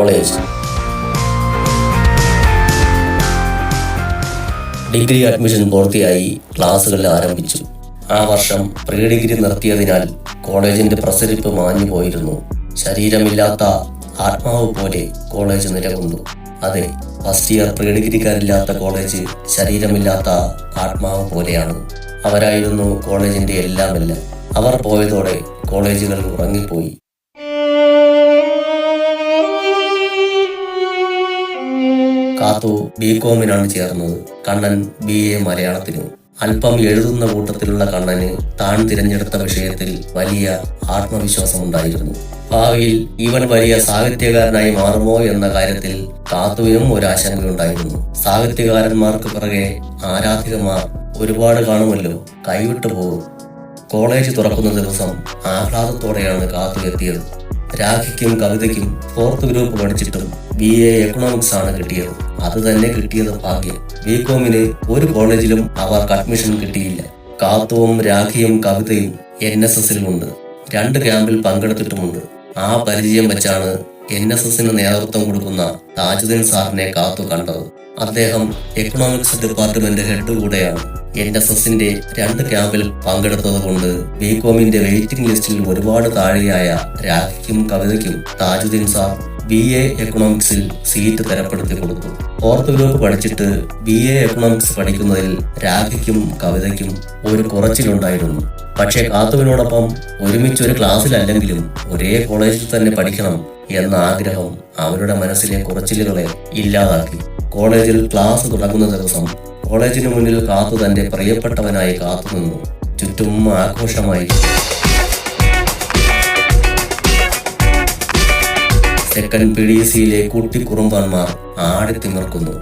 College. Degree admission പൂർത്തിയായി ക്ലാസ്സുകൾ ആരംഭിച്ചു. ആ വർഷം പ്രീ ഡിഗ്രി നിർത്തിയതിനാൽ കോളേജിന്റെ പ്രസരിപ്പ് മാഞ്ഞു പോയിരുന്നു. ശരീരമില്ലാത്ത ആത്മാവ് പോലെ കോളേജ് നിലകൊണ്ടു അതെ ഫസ്റ്റ് ഇയർ പ്രീ ഡിഗ്രിക്കാരില്ലാത്ത കോളേജ് ശരീരമില്ലാത്ത ആത്മാവ് പോലെയാണ്. അവരായിരുന്നു കോളേജിന്റെ എല്ലാമെല്ലാം. അവർ പോയതോടെ കോളേജുകൾ ഉറങ്ങിപ്പോയി. കാത്തു ബി കോമിനാണ് ചേർന്നത്. കണ്ണൻ ബി. എ. മലയാളത്തിനും അല്പം എഴുതുന്ന കൂട്ടത്തിലുള്ള കണ്ണന് താൻ തിരഞ്ഞെടുത്ത വിഷയത്തിൽ വലിയ ആത്മവിശ്വാസമുണ്ടായിരുന്നു. ഭാവിയിൽ ഇവൻ വലിയ സാഹിത്യകാരനായി മാറുമോ എന്ന കാര്യത്തിൽ കാത്തുവിനും ഒരു ആശങ്കയുണ്ടായിരുന്നു. സാഹിത്യകാരന്മാർക്ക് പിറകെ ആരാധികമാർ ഒരുപാട് കാണുമല്ലോ. കൈവിട്ടു പോകും. കോളേജ് തുറക്കുന്ന ദിവസം ആഹ്ലാദത്തോടെയാണ് കാത്തു എത്തിയത് രാഖിക്കും കവിതയ്ക്കും ഫോർത്ത് ഗ്രൂപ്പ് പഠിച്ചിട്ടും ബി എ എക്കണോമിക്സ് ആണ് കിട്ടിയത്. അത് തന്നെ കിട്ടിയത് ഭാഗ്യം. ബി കോമിന് ഒരു കോളേജിലും അവർക്ക് അഡ്മിഷൻ കിട്ടിയില്ല. കാത്തുവും രാഖിയും കവിതയും എൻ എസ് എസിലുമുണ്ട് രണ്ട് ക്യാമ്പിൽ പങ്കെടുത്തിട്ടുമുണ്ട്. ആ പരിചയം വെച്ചാണ് എൻ എസ് എസിന് നേതൃത്വം കൊടുക്കുന്ന താജുദ്ദീൻ സാറിനെ കാത്തു കണ്ടത്. അദ്ദേഹം എക്കണോമിക്സ് ഡിപ്പാർട്ട്മെന്റ് ഹെഡ് കൂടെയാണ്. എൻ എസ് എസിന്റെ രണ്ട് ക്യാമ്പിൽ പങ്കെടുത്തത് കൊണ്ട് ബികോമിന്റെ വെയിറ്റിംഗ് ലിസ്റ്റിൽ ഒരുപാട് താഴെയായ രാഖിക്കും കവിതയ്ക്കും താജുദ്ദീൻ സാർ ബി എ എക്കണോമിക്സിൽ സീറ്റ് തരപ്പെടുത്തി കൊടുത്തു. ഫോർത്ത് ഗ്രൂപ്പ് പഠിച്ചിട്ട് ബി എ എക്കണോമിക്സ് പഠിക്കുന്നതിൽ രാഖിക്കും കവിതയ്ക്കും ഒരു കുറച്ചിലുണ്ടായിരുന്നു. പക്ഷേ കാത്തുവിനോടൊപ്പം ഒരുമിച്ച് ഒരു ക്ലാസ്സിലല്ലെങ്കിലും ഒരേ കോളേജിൽ തന്നെ പഠിക്കണം എന്ന ആഗ്രഹം അവരുടെ മനസ്സിലെ കുറച്ചിലുകളെ ഇല്ലാതാക്കി. കോളേജിൽ ക്ലാസ് തുടങ്ങുന്ന ദിവസം കോളേജിന് മുന്നിൽ കാത്തു തന്റെ പ്രിയപ്പെട്ടവനായി കാത്തുനിന്നു ചുറ്റും ആഘോഷമായി. സെക്കൻഡ് പി ഡി സിയിലെ കുട്ടിക്കുറുമ്പന്മാർ ആടിത്തിമിർക്കുന്നു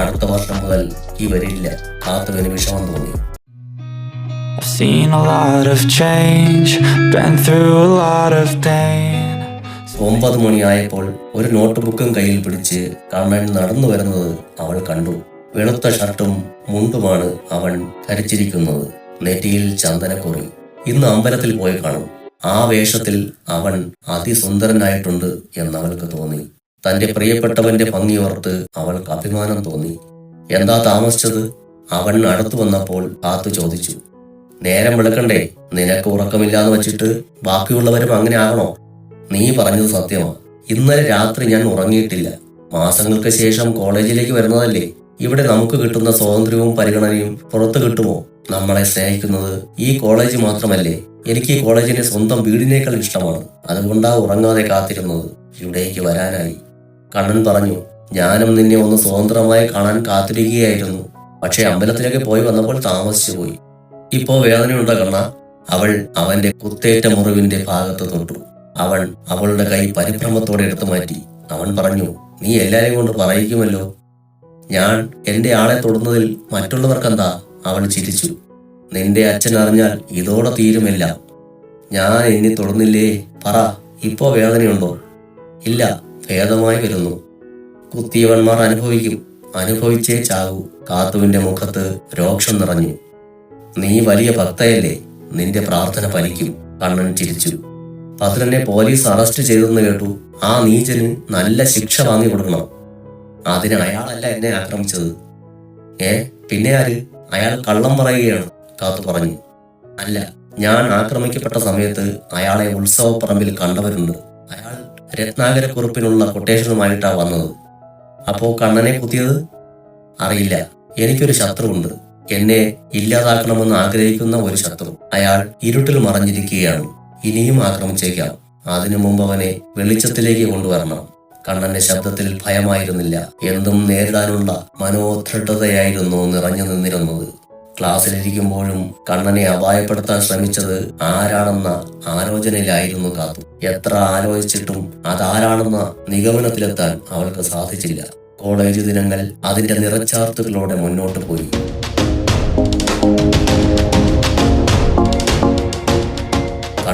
അടുത്ത വർഷം മുതൽ ഇവരില്ല. കാത്തുവിന് വിഷമം തോന്നി. I've seen a lot of change, been through a lot of pain. ഒമ്പത് മണിയായപ്പോൾ ഒരു നോട്ട് ബുക്കും കയ്യിൽ പിടിച്ച് കണ്ണൻ നടന്നു വരുന്നത് അവൾ കണ്ടു. വെളുത്ത ഷർട്ടും മുണ്ടുമാണ് അവൻ ധരിച്ചിരിക്കുന്നത്. നെറ്റിയിൽ ചന്ദനക്കുറി ഇന്ന് അമ്പലത്തിൽ പോയി കാണും. ആ വേഷത്തിൽ അവൻ അതിസുന്ദരനായിട്ടുണ്ട് എന്നവൾക്ക് തോന്നി. തന്റെ പ്രിയപ്പെട്ടവന്റെ ഭംഗിയോർത്ത് അവൾക്ക് അഭിമാനം തോന്നി. എന്താ താമസിച്ചത്? അവൻ അടുത്തു വന്നപ്പോൾ കാത്തു ചോദിച്ചു. നേരം വിളക്കണ്ടേ? നിനക്ക് ഉറക്കമില്ലാന്ന് വെച്ചിട്ട് ബാക്കിയുള്ളവരും അങ്ങനെ ആകണോ? നീ പറഞ്ഞത് സത്യമാണ് ഇന്നലെ രാത്രി ഞാൻ ഉറങ്ങിയിട്ടില്ല. മാസങ്ങൾക്ക് ശേഷം കോളേജിലേക്ക് വരുന്നതല്ലേ? ഇവിടെ നമുക്ക് കിട്ടുന്ന സ്വാതന്ത്ര്യവും പരിഗണനയും പുറത്തു കിട്ടുമോ? നമ്മളെ സ്നേഹിക്കുന്നത് ഈ കോളേജ് മാത്രമല്ലേ? എനിക്ക് ഈ കോളേജിന്റെ സ്വന്തം വീടിനേക്കാൾ ഇഷ്ടമാണ്. അതുകൊണ്ടാ ഉറങ്ങാതെ കാത്തിരുന്നത്. ഇവിടേക്ക് വരാനായി. കണ്ണൻ പറഞ്ഞു ഞാനും നിന്നെ ഒന്ന് സ്വതന്ത്രമായി കാണാൻ കാത്തിരിക്കുകയായിരുന്നു. പക്ഷെ അമ്പലത്തിലേക്ക് പോയി വന്നപ്പോൾ താമസിച്ചു പോയി. ഇപ്പോ വേദനയുണ്ടോ കണ്ണ. അവൾ അവന്റെ കുത്തേറ്റ മുറിവിന്റെ ഭാഗത്ത് തൊട്ടു അവൻ അവളുടെ കൈ പരിഭ്രമത്തോടെ എടുത്തു മാറ്റി. അവൻ പറഞ്ഞു നീ എല്ലാരെയും കൊണ്ട് പറയിക്കുമല്ലോ. ഞാൻ എന്റെ ആളെ തൊടുന്നതിൽ മറ്റുള്ളവർക്കെന്താ? അവൾ ചിരിച്ചു. നിന്റെ അച്ഛൻ അറിഞ്ഞാൽ ഇതോടെ തീരുമില്ല. ഞാൻ എന്നെ തൊടുന്നില്ലേ? പറ ഇപ്പോ വേദനയുണ്ടോ? ഇല്ല ഭേദമായി വരുന്നു. കുത്തിയവന്മാർ അനുഭവിക്കും. അനുഭവിച്ചേ ചാകൂ. കാത്തുവിന്റെ മുഖത്ത് രോക്ഷം നിറഞ്ഞു. നീ വലിയ ഭക്തയല്ലേ. നിന്റെ പ്രാർത്ഥന ഫലിക്കും. കണ്ണൻ ചിരിച്ചു. ഭദ്രനെ പോലീസ് അറസ്റ്റ് ചെയ്തെന്ന് കേട്ടു. ആ നീചന് നല്ല ശിക്ഷ വാങ്ങി കൊടുക്കണം. അതിന് അയാളല്ല എന്നെ ആക്രമിച്ചത്. ഏ പിന്നെ ആര്? അയാൾ കള്ളം പറയുകയാണ് കാത്തു പറഞ്ഞു. അല്ല ഞാൻ ആക്രമിക്കപ്പെട്ട സമയത്ത് അയാളെ ഉത്സവപ്പറമ്പിൽ കണ്ടവരുണ്ട്. അയാൾ രത്നാകരക്കുറിപ്പിനുള്ള കൊട്ടേഷനുമായിട്ടാണ് വന്നത്. അപ്പോ കണ്ണനെ കുത്തിയത്? അറിയില്ല. എനിക്കൊരു ശത്രുവുണ്ട്. എന്നെ ഇല്ലാതാക്കണമെന്ന് ആഗ്രഹിക്കുന്ന ഒരു ശത്രു. അയാൾ ഇരുട്ടിൽ മറഞ്ഞിരിക്കുകയാണ്. ഇനിയും ആക്രമിച്ചേക്കാം. അതിനു മുമ്പ് അവനെ വെളിച്ചത്തിലേക്ക് കൊണ്ടുവരണം. കണ്ണന്റെ ശബ്ദത്തിൽ ഭയമായിരുന്നില്ല. എന്തും നേരിടാനുള്ള മനോദൃഢതയായിരുന്നു നിറഞ്ഞു നിന്നിരുന്നത്. ക്ലാസ്സിലിരിക്കുമ്പോഴും കണ്ണനെ അപായപ്പെടുത്താൻ ശ്രമിച്ചത് ആരാണെന്ന ആലോചനയിലായിരുന്നു കാത്തു. എത്ര ആലോചിച്ചിട്ടും അതാരാണെന്ന നിഗമനത്തിലെത്താൻ അവൾക്ക് സാധിച്ചില്ല. കോളേജ് ദിനങ്ങൾ അതിന്റെ നിറച്ചാർത്തുകളോടെ മുന്നോട്ട് പോയി.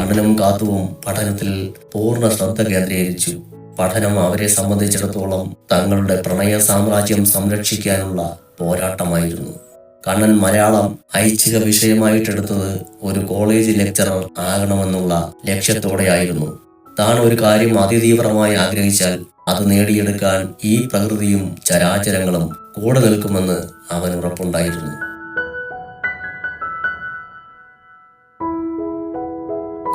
കണ്ണനും കാത്തുവും പഠനത്തിൽ പൂർണ ശ്രദ്ധ കേന്ദ്രീകരിച്ചു. പഠനം അവരെ സംബന്ധിച്ചിടത്തോളം തങ്ങളുടെ പ്രണയ സാമ്രാജ്യം സംരക്ഷിക്കാനുള്ള പോരാട്ടമായിരുന്നു. കണ്ണൻ മലയാളം ഐച്ഛിക വിഷയമായിട്ടെടുത്തത് ഒരു കോളേജ് ലെക്ചറർ ആകണമെന്നുള്ള ലക്ഷ്യത്തോടെയായിരുന്നു. താൻ ഒരു കാര്യം അതിതീവ്രമായി ആഗ്രഹിച്ചാൽ അത് നേടിയെടുക്കാൻ ഈ പ്രകൃതിയും ചരാചരങ്ങളും കൂടെ നിൽക്കുമെന്ന് അവൻ ഉറപ്പുണ്ടായിരുന്നു.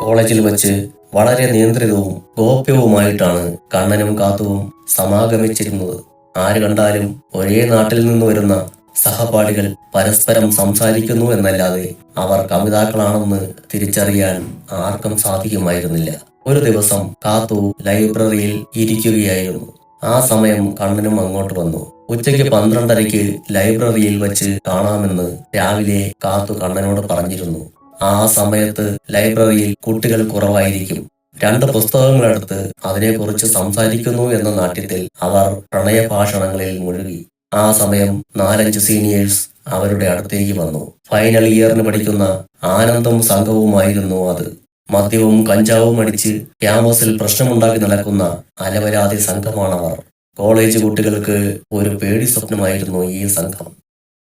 കോളേജിൽ വെച്ച് വളരെ നിയന്ത്രിതവും ഗോപ്യവുമായിട്ടാണ് കണ്ണനും കാത്തുവും സമാഗമിച്ചിരുന്നത്. ആര് കണ്ടാലും ഒരേ നാട്ടിൽ നിന്ന് വരുന്ന സഹപാഠികൾ പരസ്പരം സംസാരിക്കുന്നു എന്നല്ലാതെ അവർ കവിതാക്കളാണെന്ന് തിരിച്ചറിയാൻ ആർക്കും സാധിക്കുമായിരുന്നില്ല. ഒരു ദിവസം കാത്തു ലൈബ്രറിയിൽ ഇരിക്കുകയായിരുന്നു. ആ സമയം കണ്ണനും അങ്ങോട്ട് വന്നു. ഉച്ചയ്ക്ക് പന്ത്രണ്ടരയ്ക്ക് ലൈബ്രറിയിൽ വച്ച് കാണാമെന്ന് രാവിലെ കാത്തു കണ്ണനോട് പറഞ്ഞിരുന്നു. ആ സമയത്ത് ലൈബ്രറിയിൽ കുട്ടികൾ കുറവായിരിക്കും. രണ്ട് പുസ്തകങ്ങളെടുത്ത് അതിനെക്കുറിച്ച് സംസാരിക്കുന്നു എന്ന നാട്യത്തിൽ അവർ പ്രണയഭാഷണങ്ങളിൽ മുഴുകി. ആ സമയം നാലഞ്ച് സീനിയേഴ്സ് അവരുടെ അടുത്തേക്ക് വന്നു. ഫൈനൽ ഇയറിന് പഠിക്കുന്ന ആനന്ദം സംഘവുമായിരുന്നു അത്. മദ്യവും കഞ്ചാവും അടിച്ച് ക്യാമ്പസിൽ പ്രശ്നമുണ്ടാക്കി നടക്കുന്ന അലവരാതി സംഘമാണവർ. കോളേജ് കുട്ടികൾക്ക് ഒരു പേടി സ്വപ്നമായിരുന്നു ഈ സംഘം.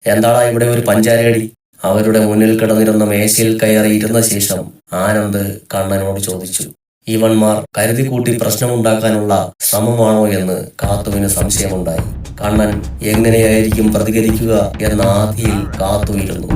എന്താണ് ഇവിടെ ഒരു പഞ്ചാരടി അവരുടെ മുന്നിൽ കിടന്നിരുന്ന മേശയിൽ കയറി ഇരുന്ന ശേഷം ആനന്ദ് കണ്ണനോട് ചോദിച്ചു ഇവന്മാർ കരുതിക്കൂട്ടി പ്രശ്നമുണ്ടാക്കാനുള്ള ശ്രമമാണോ എന്ന് കാത്തുവിന് സംശയമുണ്ടായി. കണ്ണൻ എങ്ങനെയായിരിക്കും പ്രതികരിക്കുക എന്ന ആധിയിൽ കാത്തുയിരുന്നു.